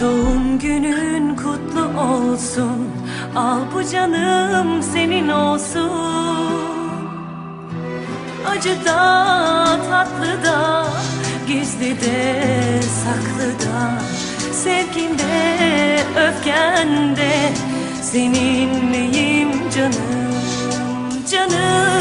Doğum günün kutlu olsun. Al bu canım senin olsun. Acı da tatlı da Gizli de saklı da. Sevginde öfkende Seninleyim canım canım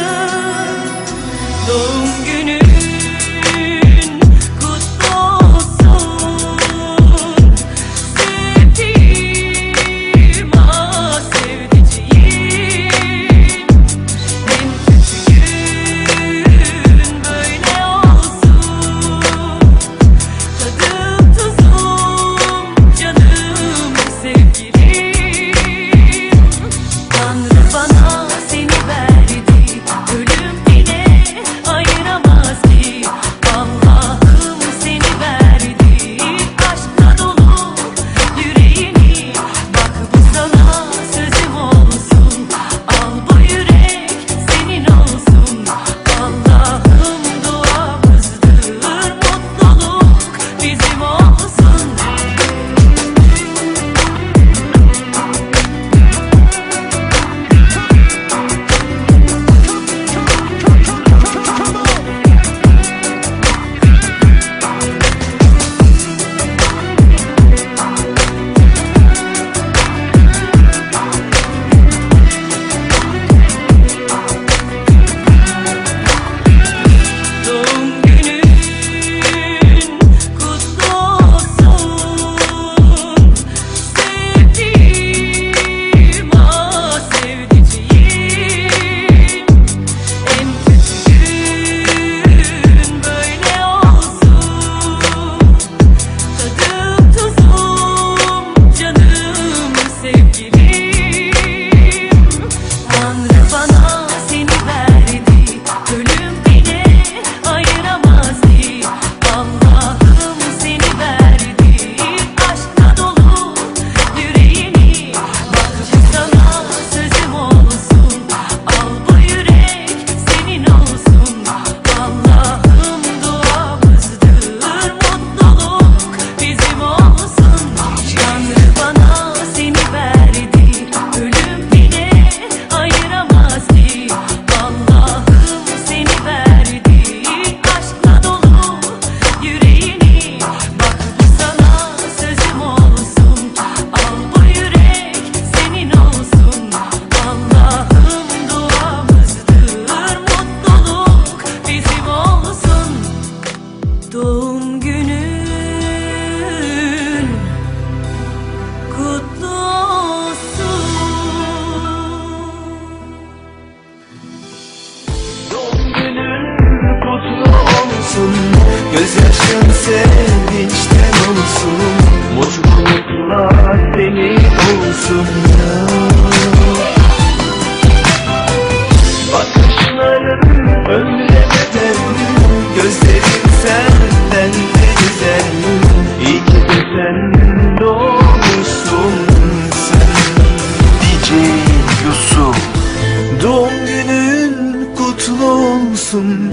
Gözyaşın sevinçten olsun. Mutluluklar senin olsun ya. Bakışların ömre bedel senden de güzel. Sen. Doğmuşsun DJ Yusuf Doğum günün kutlu olsun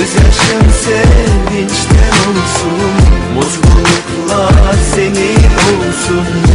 Gözyaşın sevinçten olsun. Mutluluklar senin olsun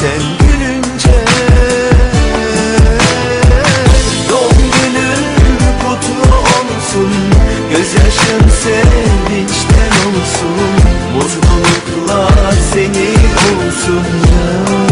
sen gülünce Doğum günün kutlu olsun. Gözyaşın sevinçten olsun. Mutluluklar senin olsun ya